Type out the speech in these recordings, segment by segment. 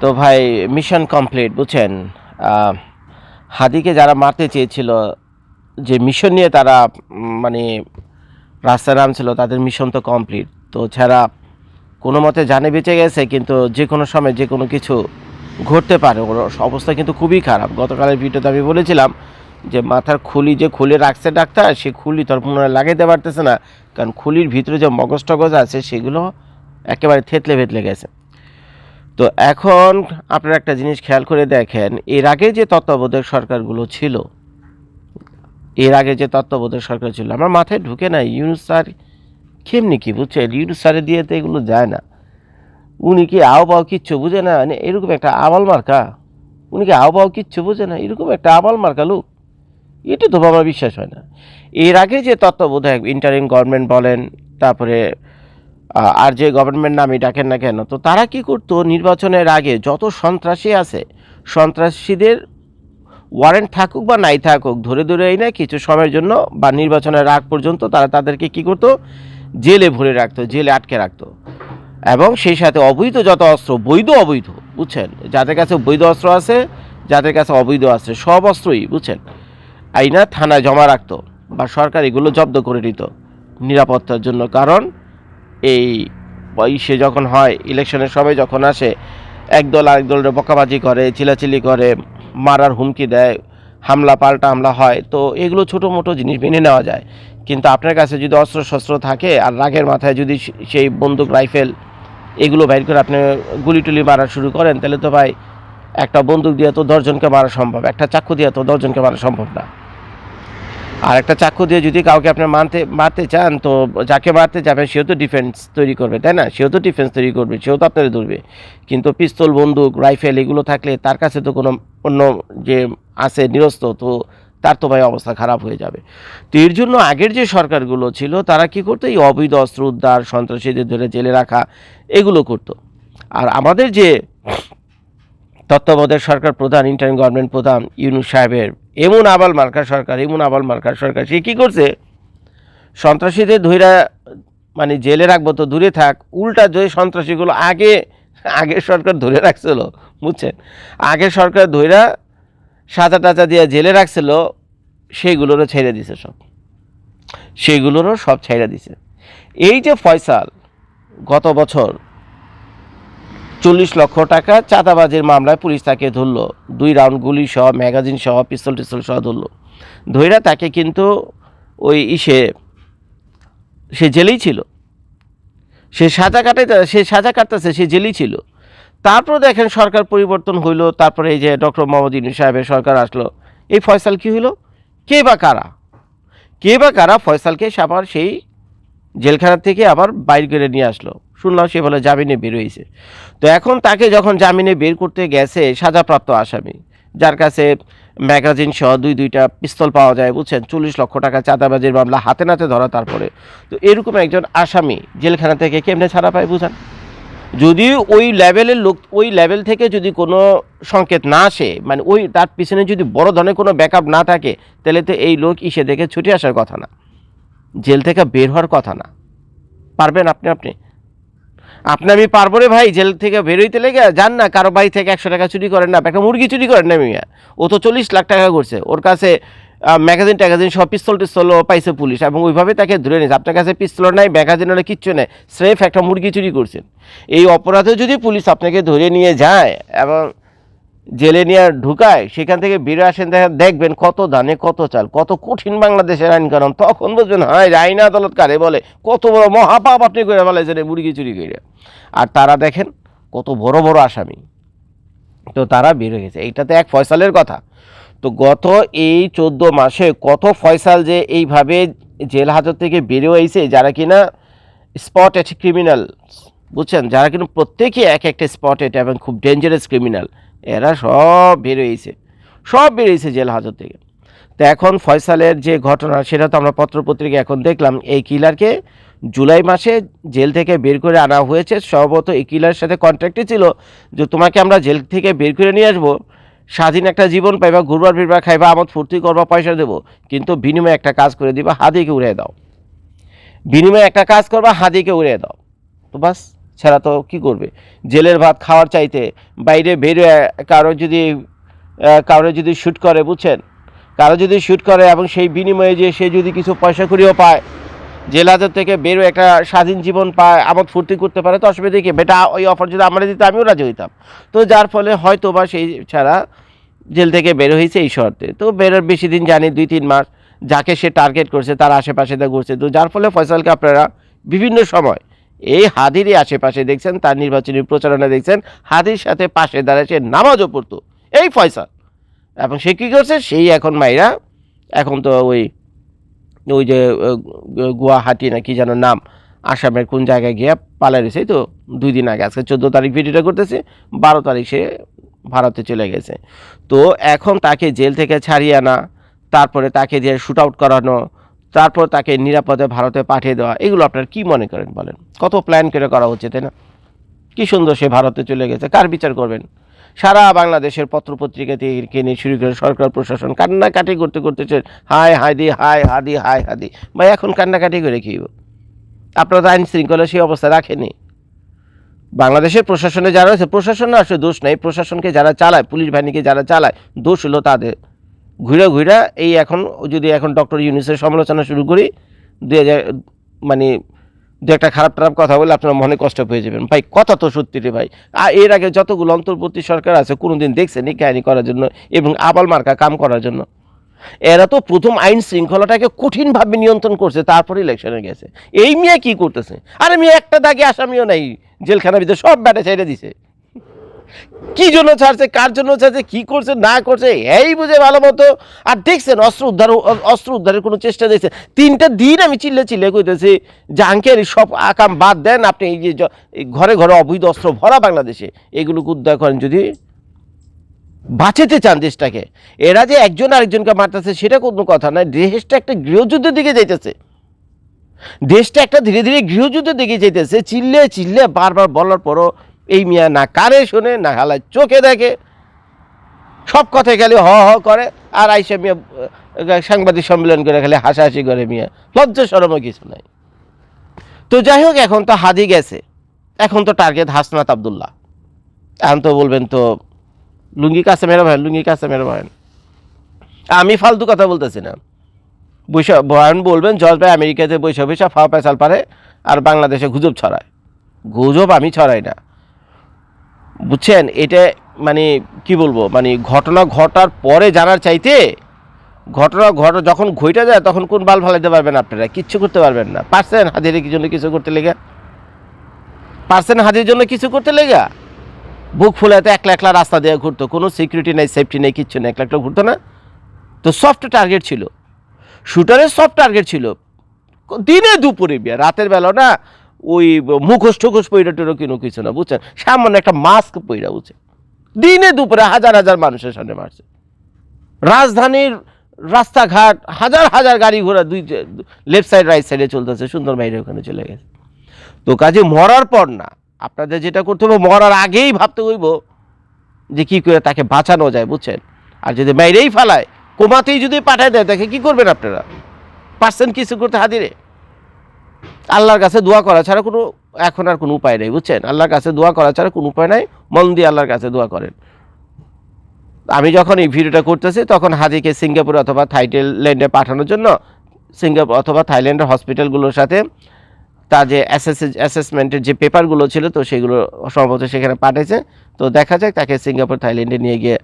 তো ভাই mission complete বুঝছেন? হাদিকে যারা মারতে চেয়েছিল, যে মিশন নিয়ে তারা মানে রাস্তায় নামছিল, তাদের মিশন তো কমপ্লিট তো ছাড়া কোনো মতে জানে বেঁচে গেছে, কিন্তু যে কোনো সময় যে কোনো কিছু ঘটতে পারে, ওর অবস্থা কিন্তু খুবই খারাপ। গতকালের ভিডিওতে আমি বলেছিলাম যে মাথার খুলি যে খুলে রাখছে ডাক্তার, সে খুলি তোর পুনরায় লাগাইতে পারতেছে না, কারণ খুলির ভিতরে যে মগজ টগজ আছে, সেগুলো একেবারে থেতলে ভেতলে গেছে। তো এখন আপনারা একটা জিনিস খেয়াল করে দেখেন, এর আগে যে তত্ত্বাবধায়ক সরকারগুলো ছিল, এর আগে যে তত্ত্বাবধায়ক সরকার ছিল, আমার মাথায় ঢুকে না, ইউনুস স্যার কেমনি কি বুঝছেন? ইউনুস স্যারের দিয়ে তো এগুলো যায় না। উনি কি আও পাও কিচ্ছু বুঝে না? মানে এরকম একটা আবাল মার্কা। উনি কি আও পাও কিচ্ছু বুঝে না? এরকম একটা আবাল মার্কা লোক। এটা তো আমার বিশ্বাস হয় না। এর আগে যে তত্ত্বাবধায়ক ইন্টারিম গভর্নমেন্ট বলেন, তারপরে আর যে গভর্নমেন্ট নামই ডাকেন না কেন, তো তারা কি করতো? নির্বাচনের আগে যত সন্ত্রাসী আছে, সন্ত্রাসীদের ওয়ারেন্ট থাকুক বা নাই থাকুক, ধরে ধরে এই না কিছু সময়ের জন্য বা নির্বাচনের আগ পর্যন্ত তারা তাদেরকে কি করতো? জেলে ভরে রাখতো, জেলে আটকে রাখতো। এবং সেই সাথে অবৈধ যত অস্ত্র, বৈধ অবৈধ, বুঝছেন? যাদের কাছে বৈধ অস্ত্র আছে, যাদের কাছে অবৈধ আছে, সব অস্ত্রই, বুঝছেন? আইনা থানায় জমা রাখতো বা সরকার এগুলো জব্দ করে নিত নিরাপত্তার জন্য। কারণ এই সে যখন হয় ইলেকশনের সময় যখন আসে, একদল আরেক দলের বকাবাজি করে, চিলাচিলি করে, মারার হুমকি দেয়, হামলা পাল্টা হামলা হয়, তো এগুলো ছোটো মোটো জিনিস মেনে নেওয়া যায়। কিন্তু আপনার কাছে যদি অস্ত্র শস্ত্র থাকে আর রাগের মাথায় যদি সেই বন্দুক, রাইফেল এগুলো বাইর করে আপনি গুলি টুলি মারা শুরু করেন, তাহলে তো ভাই একটা বন্দুক দিয়ে তো দশজনকে মারা সম্ভব, একটা চাকু দিয়ে তো দশজনকে মারা সম্ভব না। আর একটা চাকু দিয়ে যদি কাউকে আপনি মানতে, মারতে চান, তো যাকে মারতে যাবে সেও তো ডিফেন্স তৈরি করবে, তাই না? সেও তো ডিফেন্স তৈরি করবে, সেও তো আপনাদের ধরবে। কিন্তু পিস্তল বন্দুক রাইফেল এগুলো থাকলে তার কাছে তো কোনো অন্য যে আছে নিরস্ত, তো তার তো ভাই অবস্থা খারাপ হয়ে যাবে। তো এর জন্য আগের যে সরকারগুলো ছিল, তারা কি করতো? এই অবৈধ অস্ত্র উদ্ধার, সন্ত্রাসীদের ধরে জেলে রাখা, এগুলো করতো। আর আমাদের যে তত্ত্বাবধায়ক সরকার প্রধান ইন্টারিম গভর্নমেন্ট প্রধান ইউনুস সাহেবের এমন আবাল মার্কার সরকার, এমন আবাল মার্কার সরকার, সে কী করছে? সন্ত্রাসীদের ধৈরা মানে জেলে রাখব তো দূরে থাক, উল্টা যে সন্ত্রাসীগুলো আগে আগের সরকার ধরে রাখছিল, বুঝছেন? আগের সরকার ধৈরা সাজা টাজা দিয়ে জেলে রাখছিল সেইগুলোরও ছেড়ে দিছে সব। সেইগুলোরও সব ছেড়ে দিছে। এই যে ফয়সাল, গত বছর চল্লিশ লক্ষ টাকা চাঁদাবাজির মামলায় পুলিশ তাকে ধরলো। দুই রাউন্ড গুলি সহ, ম্যাগাজিন সহ, পিস্তল টিস্তল সহ ধরলো। ধৈরা তাকে কিন্তু ওই ইসে, সে জেলেই ছিল। সে সাজা কাটাইতে সে সাজা কাটতেছে, সে জেলেই ছিল। তারপর দেখেন সরকার পরিবর্তন হইল, তারপরে এই যে ডক্টর মোহাম্মদ ইউনুস সাহেবের সরকার আসলো। এই ফয়সাল কি হইল? কে বা কারা? কে বা কারা ফয়সালকে আবার সেই জেলখানা থেকে আবার বাইর করে নিয়ে আসলো? শুনলাম সে বলে জামিনে বের হয়েছে। তো এখন তাকে যখন জামিনে বের করতে গেছে, সাজাপ্রাপ্ত আসামি, যার কাছে ম্যাগাজিন সহ দুই দুইটা পিস্তল পাওয়া যায়, বুঝছেন? চল্লিশ লক্ষ টাকা চাঁদাবাজির মামলা হাতে নাতে ধরা তারপরে। তো এরকম একজন আসামি জেলখানা থেকে কেমনে ছাড়া পায়, বুঝান? যদি ওই লেভেলের লোক, ওই লেভেল থেকে যদি কোনো সংকেত না আসে মানে ওই তার পিছনে যদি বড় ধরনের কোনো ব্যাকআপ না থাকে, তাহলে তো এই লোক ইসে দেখে ছুটে আসার কথা না। জেল থেকে বের হওয়ার কথা না। পারবেন আপনি আপনি? আপনি আমি পারব রে ভাই, জেল থেকে বেরোইতে লেগে যান না, কারও বাড়ি থেকে একশো টাকা চুরি করেন না। একটা মুরগি চুরি করেন না মিয়া। ও তো চল্লিশ লাখ টাকা করছে। ওর কাছে ম্যাগাজিন ট্যাগাজিন সব পিস্তল টিস্তলও পাইছে পুলিশ এবং ওইভাবে তাকে ধরে নিয়েছে। আপনার কাছে পিস্তল নাই, ম্যাগাজিন হলে কিচ্ছু নেই। স্রেফ একটা মুরগি চুরি করছেন। এই অপরাধে যদি পুলিশ আপনাকে ধরে নিয়ে যায় এবং জেলে নিয়ে ঢুকায়, সেখান থেকে বেরো আসেন, দেখেন, দেখবেন কত দানে, কত চাল, কত কঠিন বাংলাদেশের আইন কারণ তখন বুঝবেন হ্যাঁ আইন আদালত কারে বলে? কত বড় মহাপাপ আপনি করে ফেলাইছেন এই মুরগি চুরি করে। আর তারা দেখেন, কত বড় বড় আসামি। তো তারা বের হয়ে গেছে। এইটাতে এক ফয়সালের কথা। তো গত এই চোদ্দ মাসে কত ফয়সাল যে এইভাবে জেল হাজত থেকে বেরিয়ে আইছে যারা কিনা স্পটেড ক্রিমিনাল বুঝছেন? যারা কিন্তু প্রত্যেকেই এক একটা স্পটেড এবং খুব ডেঞ্জারাস ক্রিমিনাল এরা সব বেরোয়েছে সব বেরিয়েছে জেল হাজত থেকে। তো এখন ফয়সালের যে ঘটনা, সেটা তো আমরা পত্রপত্রিকা এখন দেখলাম, এই কিলারকে জুলাই মাসে জেল থেকে বের করে আনা হয়েছে। সম্ভবত এই কিলার সাথে কন্ট্রাক্টে ছিল যে তোমাকে আমরা জেল থেকে বের করে নিয়ে আসব, স্বাধীন একটা জীবন পাইবা, ঘুরবার ফিরবা খাইবা, আমদ, ফুর্তি করবা, পয়সা দেবো, কিন্তু বিনিময়ে একটা কাজ করে দিবা, হাদিকে উড়িয়ে দাও। বিনিময়ে একটা কাজ করবা, হাদিকে উড়িয়ে দাও। তো বাস। ছাড়া তো কি করবে? জেলের ভাত খাওয়ার চাইতে বাইরে বেরোয় কারও যদি কারও যদি শ্যুট করে, বুঝছেন? কারও যদি শ্যুট করে এবং সেই বিনিময়ে যে সে যদি কিছু পয়সা করিও পায়, জেলাদের থেকে বেরো একটা স্বাধীন জীবন পায় আমোদ ফুর্তি করতে পারে, তো অসুবিধা কি? বেটা, ওই অফার যদি আমরা দিতে আমিও রাজি হইতাম। তো যার ফলে হয়তো বা সেই ছাড়া জেল থেকে বের হয়েছে এই শর্তে। তো বেরোর বেশি দিন জানি, দুই, তিন মাস, যাকে সে টার্গেট করছে, তার আশেপাশে ঘুরছে। তো যার ফলে ফয়সালকে আপনারা বিভিন্ন সময় এই হাদিরই আশেপাশে দেখছেন, তার নির্বাচনী প্রচারণা দেখছেন, হাদির সাথে পাশে দাঁড়ায় সে নামাজও পড়তো। এই ফয়সাল। এবং সে কী করছে? সেই এখন মাইরা, এখন তো ওই ওই যে গুয়াহাটি না কি যেন নাম, আসামের কোন জায়গায় গিয়ে পালাই রয়েছে এই তো দুই দিন আগে, আজকে চোদ্দ তারিখ ভিডিওটা করতেছে, বারো তারিখ সে ভারতে চলে গেছে। তো এখন তাকে জেল থেকে ছাড়িয়ে আনা, তারপরে তাকে দিয়ে শ্যুট আউট করানো তারপর তাকে নিরাপদে ভারতে পাঠিয়ে দেওয়া এগুলো আপনার কি মনে করেন বলেন? কত প্ল্যান করে করা তাই না? কি সুন্দর সে ভারতে চলে গেছে কার বিচার করবেন? সারা বাংলাদেশের পত্রপত্রিকা থেকে নিয়ে শুরু করে সরকার প্রশাসন কান্নাকাটি করতে করতে চলে, হায় হাদি হায় হাদি হায় হাদি। ভাই এখন কান্নাকাটি করে কি? আপনারা তো আইন শৃঙ্খলা সেই অবস্থা রাখেনি বাংলাদেশের প্রশাসনে যারা আছে প্রশাসনে আসলে দোষ নাই। প্রশাসনকে যারা চালায় পুলিশ বাহিনীকে যারা চালায় দোষ হলো তাদের। ঘুরে ঘুরে এই এখন, যদি এখন ডক্টর ইউনিসের সমালোচনা শুরু করি দু হাজার মানে দু একটা খারাপ টারাপ কথা বলে আপনার মনে কষ্ট পেয়ে যাবেন। ভাই, কথা তো সত্যি রে ভাই। আর এর আগে যতগুলো অন্তর্বর্তী সরকার আছে, কোনোদিন দেখছেন এই কাহিনী করার জন্য এবং আবাল মার্কা কাম করার জন্য? এরা তো প্রথম আইন শৃঙ্খলাটাকে কঠিনভাবে নিয়ন্ত্রণ করছে, তারপর ইলেকশনে গেছে। এই মিয়া কি করতেছে? আরে মিয়া একটা দাগে আসামিও নাই, জেলখানার ভিতরে সব ব্যাটে ছেড়ে দিছে। কি জন্য ছাড়ছে, কার জন্য ছাড়ছে, কি করছে, না করছে, এই বুঝে ভালো মতো। আর দেখছেন, অস্ত্র উদ্ধার অস্ত্র উদ্ধারের কোনো চেষ্টা দেখছে তিনটা দিন আমি চিল্লে চিল্লে কইতেছি যে আঙ্কেল সব আকাম বাদ দেন, আপনি এই যে ঘরে ঘরে অবৈধ অস্ত্র ভরা বাংলাদেশে, এগুলোকে উদ্ধার করেন যদি বাঁচাতে চান দেশটাকে। এরা যে একজন আরেকজনকে মারতেছে, সেটা কোনো কথা নয়। দেশটা একটা গৃহযুদ্ধের দিকে যাইতেছে। দেশটা একটা ধীরে ধীরে গৃহযুদ্ধের দিকে যাইতেছে। চিল্লে চিল্লে বারবার বলার পরও এই মিয়া না কারে শোনে, না হালায় চোখে দেখে। সব কথায় খালি হ হ করে, আর আইসা মিয়া সাংবাদিক সম্মেলন করে খালি হাসাহাসি করে মিয়া। লজ্জা সরমও কিছু নাই। তো যাই হোক, এখন তো হাদি গেছে। এখন তো টার্গেট হাসনাত আবদুল্লাহ। এখন তো বলবেন তো, লুঙ্গি কাছে মেরে ভাই, লুঙ্গি কাছে মেরে ভাই। আমি ফালতু কথা বলতেছি না। বৈশা, বয়ান বলবেন জজ ভাই আমেরিকাতে বৈশা বৈশা ফাওয়া পেঁচাল পারে, আর বাংলাদেশে গুজব ছড়ায়। গুজব আমি ছড়াই না। বুঝছেন? এটা মানে কি বলব? মানে ঘটনা ঘটার পরে জানার চাইতে ঘটনা ঘট যখন ঘইটা যায় তখন কোন বাল ফালাইতে পারবেন আপনারা? কিচ্ছু করতে পারবেন না। পারছেন হাজিরে জন্য কিছু করতে লেগে? পারছেন হাজির জন্য কিছু করতে লেগা? বুক ফুলাতে একলা একলা রাস্তা দিয়ে ঘুরতো। কোনো সিকিউরিটি নেই সেফটি নেই, কিচ্ছু নেই, একলা একলা ঘুরতো না। তো সফট টার্গেট ছিল। শুটারের সফট টার্গেট ছিল। দিনে দুপুরে বিয়া, রাতের বেলা না ওই মুখোশ টুখোশ পইরা টেরো কিনো কিছু না, বুঝছেন? সামান্য একটা মাস্ক পইরা বুঝছেন দিনে দুপুরে হাজার হাজার মানুষের সামনে মারছে। রাজধানীর রাস্তাঘাট হাজার হাজার গাড়ি ঘোড়া দুই লেফট সাইড রাইট সাইডে চলতেছে, সুন্দর বাইরে ওখানে চলে গেছে। তো কাজে মরার পর না, আপনাদের যেটা করতে হবে, মরার আগেই ভাবতে হইব যে কি করে তাকে বাঁচানো যায়, বুঝছেন? আর যদি মেরেই ফেলায়, কোমাতেই যদি পাঠায় দেয় তাকে কি করবেন আপনারা? পারছেন কিছু করতে হাদিরে আল্লাহর কাছে দোয়া করা ছাড়া কোনো, এখন আর কোনো উপায় নেই, বুঝছেন? আল্লাহর কাছে দোয়া করা ছাড়া কোনো উপায় নাই, মন দিয়ে আল্লাহর কাছে দোয়া করেন। আমি যখন এই ভিডিওটা করতেছি, তখন হাদিকে সিঙ্গাপুর অথবা থাইল্যান্ডে পাঠানোর জন্য, সিঙ্গাপুর অথবা থাইল্যান্ডের হসপিটালগুলোর সাথে তার যে অ্যাসেস অ্যাসেসমেন্টের যে পেপারগুলো ছিল, তো সেগুলো সম্ভবত সেখানে পাঠিয়েছে তো দেখা যাক তাকে সিঙ্গাপুর, থাইল্যান্ডে নিয়ে গিয়ে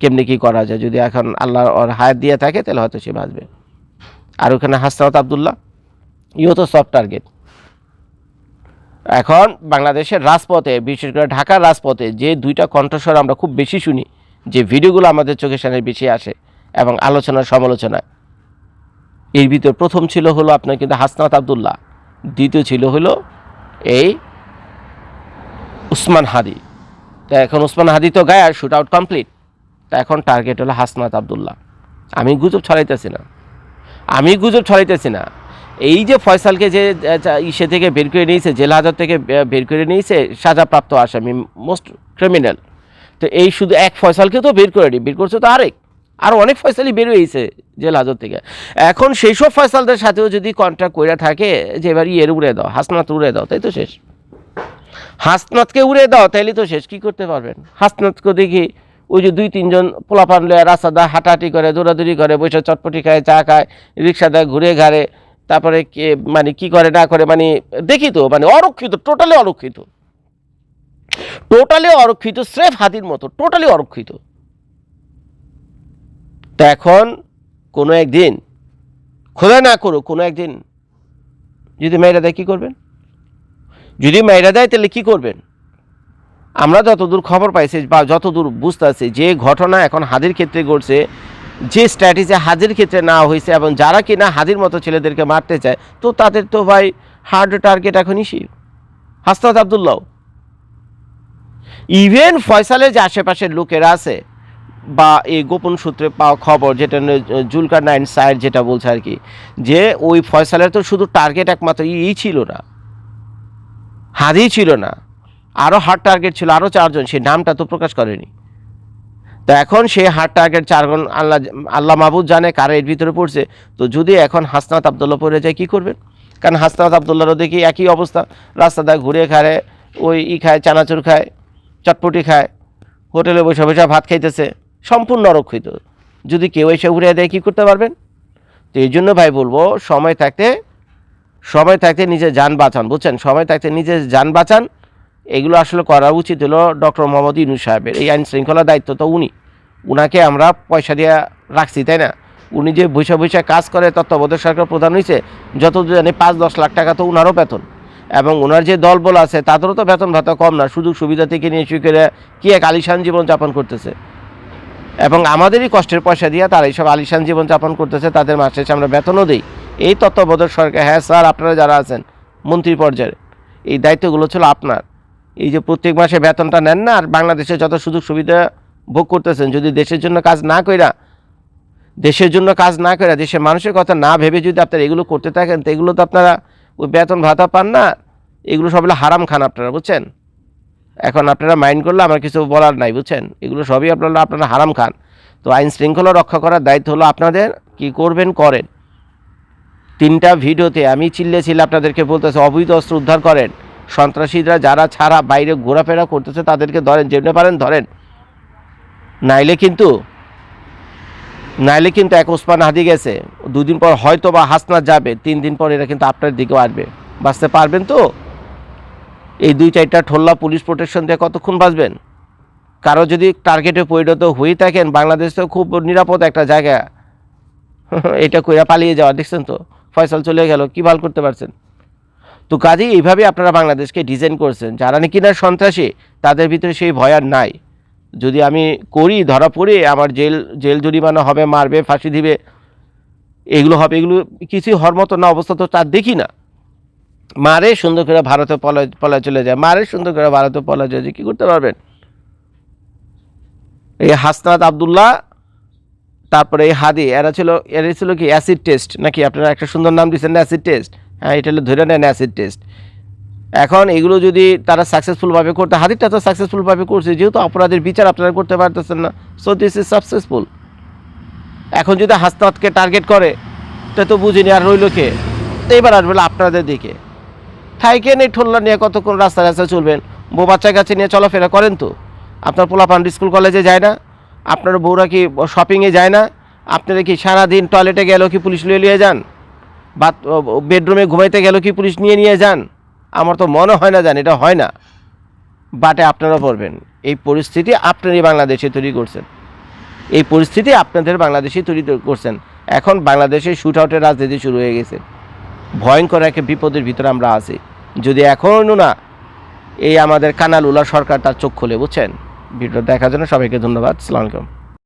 কেমনি কী করা যায়। যদি এখন আল্লাহ ওর হায়াত দিয়ে থাকে, তাহলে হয়তো সে বাঁচবে। আর ওখানে হাসনাত আবদুল্লাহ। ইও তো সফট টার্গেট এখন বাংলাদেশের রাজপথে, বিশেষ করে ঢাকার রাজপথে যে দুইটা কণ্ঠস্বর আমরা খুব বেশি শুনি, যে ভিডিওগুলো আমাদের চোখের সামনে বেশি আসে এবং আলোচনা সমালোচনায়। এর ভিতর প্রথম ছিল হলো আপনার কিন্তু হাসনাত আবদুল্লাহ, দ্বিতীয় ছিল হলো এই উসমান হাদি। তা এখন উসমান হাদি তো গায়ে শুট আউট কমপ্লিট তা এখন টার্গেট হলো হাসনাত আবদুল্লাহ। আমি গুজব ছড়াইতেছি না। আমি গুজব ছড়াইতেছি না। এই যে ফয়সালকে যে ইসে থেকে বের করে নিয়েছে জেল হাজার থেকে বের করে নিয়েছে, সাজাপ্রাপ্ত আসামি, মোস্ট ক্রিমিনাল তো এই শুধু এক ফয়সালকে তো বের করে নি বের করছে তো আরেক। আর অনেক ফয়সালই বের হয়েছে জেল হাজত থেকে। এখন সেই সব ফয়সালদের সাথেও যদি কন্ট্যাক্ট করে থাকে, যে এবার ইয়ের উড়ে দাও, হাসনাত উড়ে দাও, তাই তো শেষ। হাসনাতকে উড়ে দাও, তাইলে তো শেষ, কি করতে পারবেন? হাসনাতকে দেখি ওই যে দুই, তিনজন পোলাপান লয়ে রাস্তা দা হাঁটাহাঁটি করে, দৌড়াদৌড়ি করে, বসে চটপটি খায়, চা খায়, রিক্সা দেয় ঘুরে ঘাড়ে তারপরে কে- মানে কি করে, না করে মানে দেখি তো মানে অরক্ষিত টোটালি অরক্ষিত। টোটালি অরক্ষিত, স্রেফ হাতির মতো টোটালি অরক্ষিত। তা এখন কোনো একদিন, খোদা না করুক, কোনো একদিন যদি মেয়েরা দেয়, কী করবেন? যদি মেয়েরা দেয়, তাহলে কী করবেন? আমরা যতদূর খবর পাইছি, বা যতদূর বুঝতে যে ঘটনা এখন হাদির ক্ষেত্রে ঘটছে যে স্ট্র্যাটেজি হাজির ক্ষেত্রে না হয়েছে এবং যারা কিনা হাজির মতো ছেলেদেরকে মারতে চায়, তো তাদের তো ভাই হার্ড টার্গেট এখন ইসি হাসনাত আবদুল্লাহ। ইভেন ফয়সালের যে আশেপাশের লোকেরা আছে, বা এই গোপন সূত্রে পাওয়া খবর যেটা জুলকার নাইন সাইড যেটা বলছে আর কি, যে ওই ফয়সালের তো শুধু টার্গেট একমাত্র ই ছিল না। হাদি ছিল না। আরও হার্ড টার্গেট ছিল আরও চারজন সে নামটা তো প্রকাশ করেনি। তো এখন সে হার্ড টার্গেট চারজন আল্লাহ আল্লাহ মাহবুদ জানে কারা এর ভিতরে পড়ছে। তো যদি এখন হাসনাত আবদুল্লাহ পড়ে যায়, কী করবেন? কারণ হাসনাত আবদুল্লাহরও দেখি একই অবস্থা। রাস্তাটা ঘুরে খায়, ওই ই খায়, চানাচুর খায়, চটপটি খায়, হোটেলে বসে বসে ভাত খাইতেছে, সম্পূর্ণ অরক্ষিত। যদি কেউ এসে ঘুরে দেয়, কী করতে পারবেন? তো এই জন্য ভাই বলব, সময় থাকতে সময় থাকতে নিজের যান বাঁচান, বুঝছেন? সময় থাকতে নিজের যান বাঁচান এগুলো আসলে করা উচিত হলো ডক্টর মোহাম্মদ ইউনুস সাহেবের। এই আইন শৃঙ্খলার দায়িত্ব তো উনি। উনাকে আমরা পয়সা দিয়ে রাখছি, তাই না? উনি যে বৈশা বৈশা কাজ করে, তত্ত্বাবধায়ক সরকার প্রধান হয়েছে যতদূর জানি পাঁচ দশ লাখ টাকা তো উনারও বেতন। এবং ওনার যে দলবল আছে, তাদেরও তো বেতন ভাতা কম না। সুযোগ সুবিধা থেকে নিয়ে শুরু করে কি এক আলিশান জীবনযাপন করতেছে? এবং আমাদেরই কষ্টের পয়সা দিয়ে তারা এইসব আলিশান জীবনযাপন করতেছে, তাদের মাসে আমরা বেতনও দিই। এই তত্ত্বাবধায়ক সরকার হ্যাঁ স্যার, আপনারা যারা আছেন মন্ত্রী পর্যায়ে, এই দায়িত্বগুলো ছিল আপনার। এই যে প্রত্যেক মাসে বেতনটা নেন না, আর বাংলাদেশে যত সুযোগ সুবিধা ভোগ করতেছেন, যদি দেশের জন্য কাজ না কইরা, দেশের জন্য কাজ না করে দেশের মানুষের কথা না ভেবে যদি আপনারা এগুলো করতে থাকেন, তো এগুলো তো আপনারা ওই বেতন ভাতা পান না, এগুলো সবগুলো হারাম খান আপনারা, বুঝছেন? এখন আপনারা মাইন্ড করলে আমার কিছু বলার নাই, বুঝছেন? এগুলো সবই আপনারা আপনারা হারাম খান। তো আইন শৃঙ্খলা রক্ষা করার দায়িত্ব হলো আপনাদের, কি করবেন, করেন। তিনটা ভিডিওতে আমি চিল্লে চিল্লে আপনাদেরকে বলতেছি, অবৈধ অস্ত্র উদ্ধার করেন। সন্ত্রাসীরা যারা ছাড়া বাইরে ঘোরাফেরা করতেছে, তাদেরকে ধরেন, যেমনি পারেন ধরেন। নাইলে কিন্তু নাইলে কিন্তু এক ওসমান হাদি গেছে। দুদিন পর হয়তো বা হাসনা যাবে, তিন দিন পর এরা কিন্তু আপনার দিকেও আসবে। বাঁচতে পারবেন তো? এই দুই চারটা ঠোল্লা পুলিশ প্রোটেকশন দিয়ে কতক্ষণ বাঁচবেন? কারও যদি টার্গেটে পরিণত হয়ে থাকেন, বাংলাদেশ তো খুব নিরাপদ একটা জায়গা। এটা কইরা পালিয়ে যাওয়া, দেখছেন তো? ফয়সাল চলে গেল, কি ভালো করতে পারছেন? তো কাজেই এইভাবে আপনারা বাংলাদেশকে ডিজাইন করছেন। যারা নাকি না সন্ত্রাসী, তাদের ভিতরে সেই ভয় আর নাই। যদি আমি করি, ধরা পড়ে, আমার জেল জেল জরিমানা হবে, মারবে, ফাঁসি দিবে, এগুলো হবে, এগুলো কিছুই হওয়ার মতো না, অবস্থা তো তার দেখি না। মারে, সুন্দর করে ভারতে পলায় পলায় চলে যায়। মারে, সুন্দর করে ভারতে পলায় চলে যায়। কী করতে পারবেন? এই হাসনাত আবদুল্লাহ, তারপরে এই হাদি, এরা ছিল এরা ছিল কি? অ্যাসিড টেস্ট নাকি আপনারা একটা সুন্দর নাম দিচ্ছেন অ্যাসিড টেস্ট হ্যাঁ এটা হলো ধরে নেন অ্যাসিড টেস্ট এখন এগুলো যদি তারা সাকসেসফুলভাবে করতে হাদিরটা তো সাকসেসফুলভাবে করছে, যেহেতু অপরাধের বিচার আপনারা করতে পারতেছেন না সো দিস ইজ সাকসেসফুল এখন যদি হাসনাতকে টার্গেট করে, তা তো বুঝিনি আর রইল কে? তো এবার আসবে আপনাদের দিকে। থাইকেন নেই ঠোল্লা নিয়ে কতক্ষণ রাস্তা রাস্তায় চলবেন? বউ বাচ্চা কাছে নিয়ে চলাফেরা করেন তো? আপনার পোলাপান স্কুল কলেজে যায় না? আপনার বউরা কি শপিংয়ে যায় না? আপনারা কি সারাদিন টয়লেটে গেলেও কি পুলিশ নিয়ে যান? বা বেডরুমে ঘুমাইতে গেলেও কি পুলিশ নিয়ে নিয়ে যান? আমার তো মনে হয় না জান এটা হয় না। বাটে আপনারা পড়বেন। এই পরিস্থিতি আপনারই বাংলাদেশে তৈরি করছেন। এই পরিস্থিতি আপনাদের বাংলাদেশে তৈরি করছেন। এখন বাংলাদেশে শুট আউটের রাজনীতি শুরু হয়ে গেছে। ভয়ঙ্কর একটা বিপদের ভিতরে আমরা আছি। যদি এখনও না, এই আমাদের কানাল উলা সরকার তার চোখ খুলে, বুঝছেন? ভিডিও দেখার জন্য সবাইকে ধন্যবাদ। সালাম আলাইকুম।